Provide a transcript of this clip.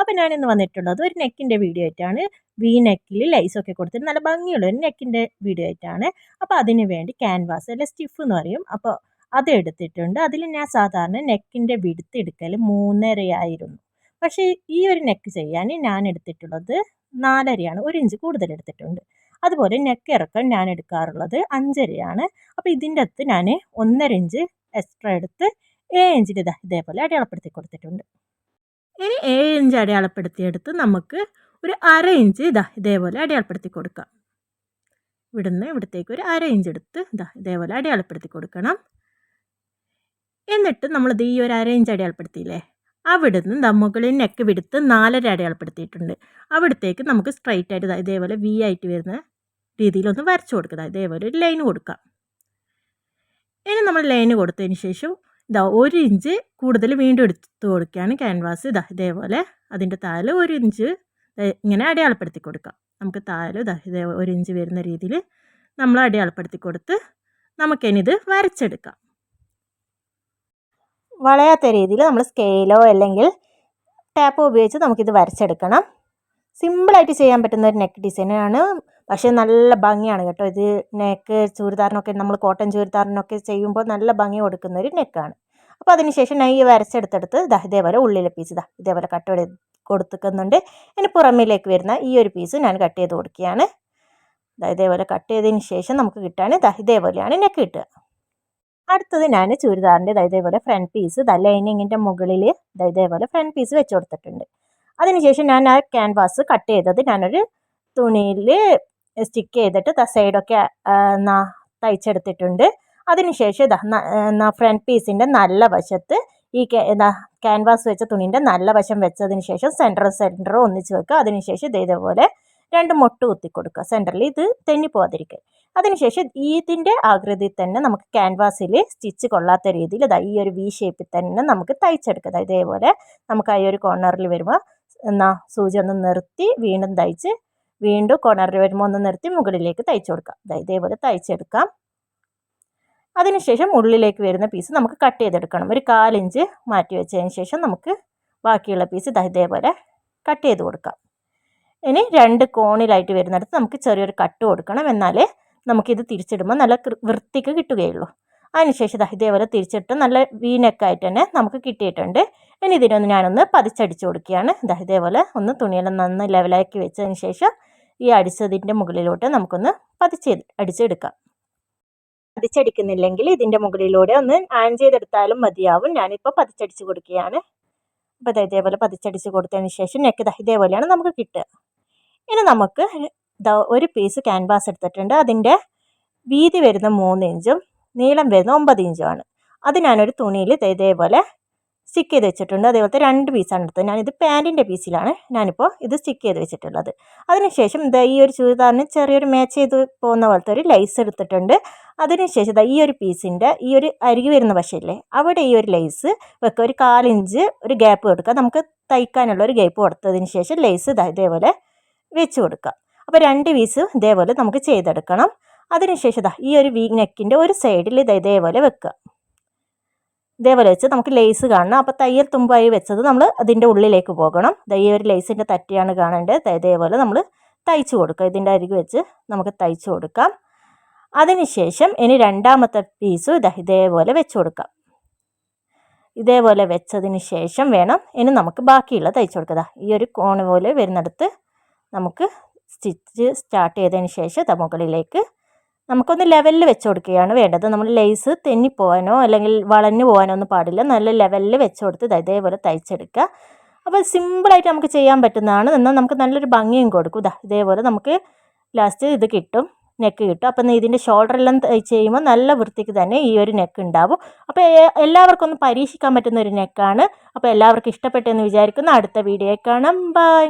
അപ്പോൾ ഞാനിന്ന് വന്നിട്ടുള്ളത് ഒരു നെക്കിന്റെ വീഡിയോ ആയിട്ടാണ്. വി നെക്കിൽ ലൈസൊക്കെ കൊടുത്തിട്ട് നല്ല ഭംഗിയുള്ള ഒരു നെക്കിന്റെ വീഡിയോ ആയിട്ടാണ്. അപ്പോൾ അതിന് വേണ്ടി ക്യാൻവാസ് അല്ലെ സ്റ്റിഫ് എന്ന് പറയും. അപ്പോൾ അത് എടുത്തിട്ടുണ്ട്. അതിൽ ഞാൻ സാധാരണ നെക്കിന്റെ വിടുത്ത് എടുക്കൽ മൂന്നരയായിരുന്നു. പക്ഷേ ഈ ഒരു നെക്ക് ചെയ്യാൻ ഞാൻ എടുത്തിട്ടുള്ളത് നാലരയാണ്. ഒരു ഇഞ്ച് കൂടുതൽ എടുത്തിട്ടുണ്ട്. അതുപോലെ നെക്ക് ഇറക്കം ഞാൻ എടുക്കാറുള്ളത് അഞ്ചരയാണ്. അപ്പോൾ ഇതിന്റെ അകത്ത് ഞാൻ ഒന്നര ഇഞ്ച് എക്സ്ട്രാ എടുത്ത് ഏഴ് ഇഞ്ചിൽ ഇതാ ഇതേപോലെ അടയാളപ്പെടുത്തി കൊടുത്തിട്ടുണ്ട്. ഇനി ഏഴ് ഇഞ്ച് അടയാളപ്പെടുത്തിയെടുത്ത് നമുക്ക് ഒരു അര ഇഞ്ച് ഇതാ ഇതേപോലെ അടയാളപ്പെടുത്തി കൊടുക്കാം. ഇവിടുന്ന് ഇവിടത്തേക്ക് ഒരു അര ഇഞ്ച് എടുത്ത് ഇതാ ഇതേപോലെ അടയാളപ്പെടുത്തി കൊടുക്കണം. എന്നിട്ട് നമ്മളിത് ഈ ഒരു അര ഇഞ്ച് അടയാളപ്പെടുത്തിയില്ലേ? അവിടുന്ന് മുകളിൽ നെക്ക് വിടുത്ത് നാലര അടയാളപ്പെടുത്തിയിട്ടുണ്ട്. അവിടത്തേക്ക് നമുക്ക് സ്ട്രൈറ്റ് ആയിട്ട് ഇതേപോലെ വി ആയിട്ട് വരുന്ന രീതിയിലൊന്ന് വരച്ചു കൊടുക്കുക ഇതേപോലെ ഒരു ലൈൻ കൊടുക്കാം. ഇനി നമ്മൾ ലൈന് കൊടുത്തതിന് ശേഷം ഇതാ ഒരു ഇഞ്ച് കൂടുതൽ വീണ്ടും എടുത്ത് കൊടുക്കുകയാണ് ക്യാൻവാസ് ഇതാ ഇതേപോലെ അതിന്റെ താഴെ ഒരു ഇഞ്ച് ഇങ്ങനെ അടയാളപ്പെടുത്തി കൊടുക്കാം. നമുക്ക് താഴെ ഇതാ ഇതേ ഒരു ഇഞ്ച് വരുന്ന രീതിയിൽ നമ്മൾ അടയാളപ്പെടുത്തി കൊടുത്ത് നമുക്കിനിത് വരച്ചെടുക്കാം. വളയാത്ത രീതിയിൽ നമ്മൾ സ്കെയിലോ അല്ലെങ്കിൽ ടാപ്പോ ഉപയോഗിച്ച് നമുക്കിത് വരച്ചെടുക്കണം. സിമ്പിളായിട്ട് ചെയ്യാൻ പറ്റുന്ന ഒരു നെക്ക് ഡിസൈനാണ് പക്ഷേ നല്ല ഭംഗിയാണ് കേട്ടോ. ഇത് നെക്ക് ചുരിദാറിനൊക്കെ നമ്മൾ കോട്ടൺ ചുരിദാറിനൊക്കെ ചെയ്യുമ്പോൾ നല്ല ഭംഗി കൊടുക്കുന്ന ഒരു നെക്കാണ്. അപ്പോൾ അതിന് ശേഷം ഞാൻ ഈ വരച്ചെടുത്തെടുത്ത് ഇതാ ഇതേപോലെ ഉള്ളിലെ പീസ് ഇതാ ഇതേപോലെ കട്ട് ചെയ്ത് കൊടുത്തിക്കുന്നുണ്ട്. ഇനി പുറമേലേക്ക് വരുന്ന ഈ ഒരു പീസ് ഞാൻ കട്ട് ചെയ്ത് കൊടുക്കുകയാണ്. ഇതാ ഇതേപോലെ കട്ട് ചെയ്തതിന് ശേഷം നമുക്ക് കിട്ടാൻ ഇതാ ഇതേപോലെയാണ് നെക്ക് കിട്ടുക. അടുത്തത് ഞാൻ ചുരിദാറിന്റെ ഇതേപോലെ ഫ്രണ്ട് പീസ് ഇതാ ലൈനിങ്ങിന്റെ മുകളിൽ ഇതാ ഇതേപോലെ ഫ്രണ്ട് പീസ് വെച്ച് കൊടുത്തിട്ടുണ്ട്. അതിനുശേഷം ഞാൻ ആ ക്യാൻവാസ് കട്ട് ചെയ്തത് ഞാനൊരു തുണിയിൽ സ്റ്റിക്ക് ചെയ്തിട്ട് ത സൈഡൊക്കെ തയ്ച്ചെടുത്തിട്ടുണ്ട്. അതിനുശേഷം ഇതാ ഫ്രണ്ട് പീസിന്റെ നല്ല വശത്ത് ഈ ക്യാൻവാസ് വെച്ച തുണീന്റെ നല്ല വശം വെച്ചതിന് ശേഷം സെന്ററും സെന്ററും ഒന്നിച്ച് വെക്കുക. അതിനുശേഷം ഇതേപോലെ രണ്ട് മുട്ട് കുത്തി കൊടുക്കുക. സെന്ററിൽ ഇത് തെന്നി പോകാതിരിക്കുക അതിനുശേഷം ഇതിന്റെ ആകൃതി തന്നെ നമുക്ക് ക്യാൻവാസിൽ സ്റ്റിച്ച് കൊള്ളാത്ത രീതിയിൽ ഇതാ ഈ ഒരു വി ഷേപ്പിൽ തന്നെ നമുക്ക് തയ്ച്ചെടുക്കുക. ഇതേപോലെ നമുക്ക് ആ ഒരു കോർണറിൽ വരുമ്പോൾ എന്നാ സൂചി ഒന്ന് നിർത്തി വീണ്ടും തയ്ച്ച് വീണ്ടും കോർണറിൽ വരുമ്പോൾ ഒന്ന് നിർത്തി മുകളിലേക്ക് തയ്ച്ചു കൊടുക്കാം. അതായത് ഇതേപോലെ തയ്ച്ചെടുക്കാം. അതിനുശേഷം ഉള്ളിലേക്ക് വരുന്ന പീസ് നമുക്ക് കട്ട് ചെയ്തെടുക്കണം. ഒരു കാലിഞ്ച് മാറ്റി വെച്ചതിന് ശേഷം നമുക്ക് ബാക്കിയുള്ള പീസ് ഇതേപോലെ കട്ട് ചെയ്ത് കൊടുക്കാം. ഇനി രണ്ട് കോണിലായിട്ട് വരുന്നിടത്ത് നമുക്ക് ചെറിയൊരു കട്ട് കൊടുക്കണം. എന്നാലേ നമുക്കിത് തിരിച്ചിടുമ്പോൾ നല്ല വൃത്തിക്ക് കിട്ടുകയുള്ളൂ. അതിനുശേഷം ഇതേപോലെ തിരിച്ചിട്ട് നല്ല വീനക്കായിട്ട് തന്നെ നമുക്ക് കിട്ടിയിട്ടുണ്ട്. ഇനി ഇതിനൊന്ന് ഞാനൊന്ന് പതിച്ചടിച്ചു കൊടുക്കുകയാണ്. ഇതേപോലെ ഒന്ന് തുണിയെല്ലാം നന്ന് ലെവലാക്കി വെച്ചതിന് ശേഷം ഈ അടിച്ചതിന്റെ മുകളിലോട്ട് നമുക്കൊന്ന് പതിച്ച് അടിച്ചെടുക്കാം. പതിച്ചടിക്കുന്നില്ലെങ്കിൽ ഇതിന്റെ മുകളിലൂടെ ഒന്ന് ആൻ ചെയ്തെടുത്താലും മതിയാവും. ഞാനിപ്പോൾ പതിച്ചടിച്ച് കൊടുക്കുകയാണ്. അപ്പോൾ ഇതേപോലെ പതിച്ചടിച്ച് കൊടുത്തതിന് ശേഷം നെക്ക് ഇതേപോലെയാണ് നമുക്ക് കിട്ടുക. ഇനി നമുക്ക് ഒരു പീസ് ക്യാൻവാസ് എടുത്തിട്ടുണ്ട്. അതിന്റെ വീതി വരുന്ന മൂന്ന് ഇഞ്ചും നീളം വരുന്ന ഒമ്പത് ഇഞ്ചുമാണ്. അത് ഞാനൊരു തുണിയിൽ ഇതേപോലെ സ്റ്റിക്ക് ചെയ്ത് വെച്ചിട്ടുണ്ട്. അതേപോലത്തെ രണ്ട് പീസാണ് എടുത്തത്. ഞാനിത് പാന്റിന്റെ പീസിലാണ് ഞാനിപ്പോൾ ഇത് സ്റ്റിക്ക് ചെയ്ത് വെച്ചിട്ടുള്ളത്. അതിനുശേഷം ഇതാ ഈ ഒരു ചുരിദാറിന് ചെറിയൊരു മാച്ച് ചെയ്ത് പോകുന്ന പോലത്തെ ഒരു ലൈസ് എടുത്തിട്ടുണ്ട്. അതിനുശേഷം ഇതാ ഈ ഒരു പീസിന്റെ ഈ ഒരു അരികി വരുന്ന വശമില്ലേ അവിടെ ഈ ഒരു ലൈസ് വെക്കുക. ഒരു കാലിഞ്ച് ഒരു ഗ്യാപ്പ് കൊടുക്കുക. നമുക്ക് തയ്ക്കാനുള്ള ഒരു ഗ്യാപ്പ് കൊടുത്തതിന് ശേഷം ലൈസ് ഇതാ ഇതേപോലെ വെച്ച് കൊടുക്കുക. അപ്പോൾ രണ്ട് പീസ് ഇതേപോലെ നമുക്ക് ചെയ്തെടുക്കണം. അതിനുശേഷം ഇതാ ഈ ഒരു വീ നെക്കിന്റെ ഒരു സൈഡിൽ ഇത് ഇതേപോലെ വെക്കുക. ഇതേപോലെ വെച്ച് നമുക്ക് ലേസ് കാണണം. അപ്പോൾ തയ്യൽ തുമ്പായി വെച്ചത് നമ്മൾ അതിന്റെ ഉള്ളിലേക്ക് പോകണം. ഈ ഒരു ലേസിന്റെ തട്ടിയാണ് കാണേണ്ടത്. ഇതേപോലെ നമ്മൾ തയ്ച്ചു കൊടുക്കുക ഇതിന്റെ അരികു വെച്ച് നമുക്ക് തയ്ച്ചു കൊടുക്കാം. അതിനുശേഷം ഇനി രണ്ടാമത്തെ പീസും ഇതാ ഇതേപോലെ വെച്ച് കൊടുക്കാം. ഇതേപോലെ വെച്ചതിന് ശേഷം വേണം ഇനി നമുക്ക് ബാക്കിയുള്ള തയ്ച്ചു കൊടുക്കുക ഈ ഒരു കോണ് പോലെ വരുന്നിടത്ത് നമുക്ക് സ്റ്റിച്ച് സ്റ്റാർട്ട് ചെയ്തതിന് ശേഷം മുകളിലേക്ക് നമുക്കൊന്ന് ലെവലിൽ വെച്ച് കൊടുക്കുകയാണ് വേണ്ടത്. നമ്മൾ ലേസ് തെന്നിപ്പോവാനോ അല്ലെങ്കിൽ വളഞ്ഞു പോകാനോ ഒന്നും പാടില്ല. നല്ല ലെവലിൽ വെച്ച് കൊടുത്ത് ഇതേപോലെ തയ്ച്ചെടുക്കുക. അപ്പോൾ സിമ്പിളായിട്ട് നമുക്ക് ചെയ്യാൻ പറ്റുന്നതാണ്. എന്നാൽ നമുക്ക് നല്ലൊരു ഭംഗിയും കൊടുക്കും. ഇതാ ഇതേപോലെ നമുക്ക് ലാസ്റ്റ് ഇത് കിട്ടും. നെക്ക് കിട്ടും. അപ്പം ഇതിന്റെ ഷോൾഡറെല്ലാം ചെയ്യുമ്പോൾ നല്ല വൃത്തിക്ക് തന്നെ ഈ ഒരു നെക്ക് ഉണ്ടാവും. അപ്പോൾ എല്ലാവർക്കും ഒന്ന് പരീക്ഷിക്കാൻ പറ്റുന്ന ഒരു നെക്കാണ് അപ്പോൾ എല്ലാവർക്കും ഇഷ്ടപ്പെട്ടെന്ന് വിചാരിക്കുന്നു. അടുത്ത വീഡിയോ കാണാം. ബൈ